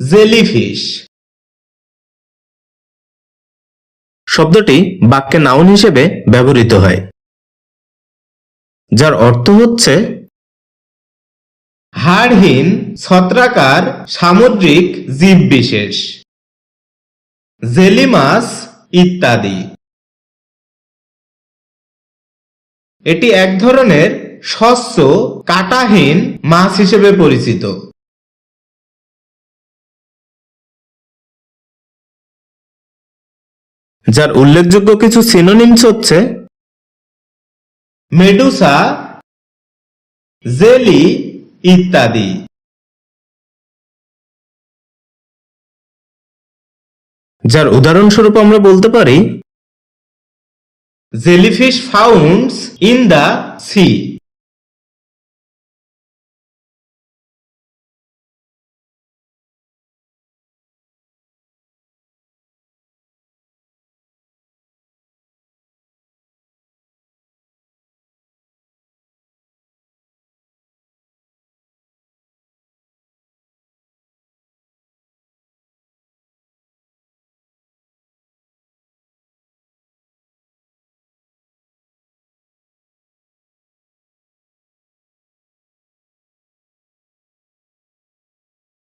Jellyfish. শব্দটি বাক্যে noun হিসেবে ব্যবহৃত হয়, যার অর্থ হচ্ছে হাড়হীন, ছত্রাকার, সামুদ্রিক, জীববিশেষ জেলি মাছ ইত্যাদি। এটি এক ধরনের স্বচ্ছ, কাঁটাহীন মাছ হিসেবে পরিচিত। যার উল্লেখযোগ্য কিছু সিনোনিমস হচ্ছে মেডুসা জেলি ইত্যাদি। যার উদাহরণস্বরূপ আমরা বলতে পারি jellyfish founds in the sea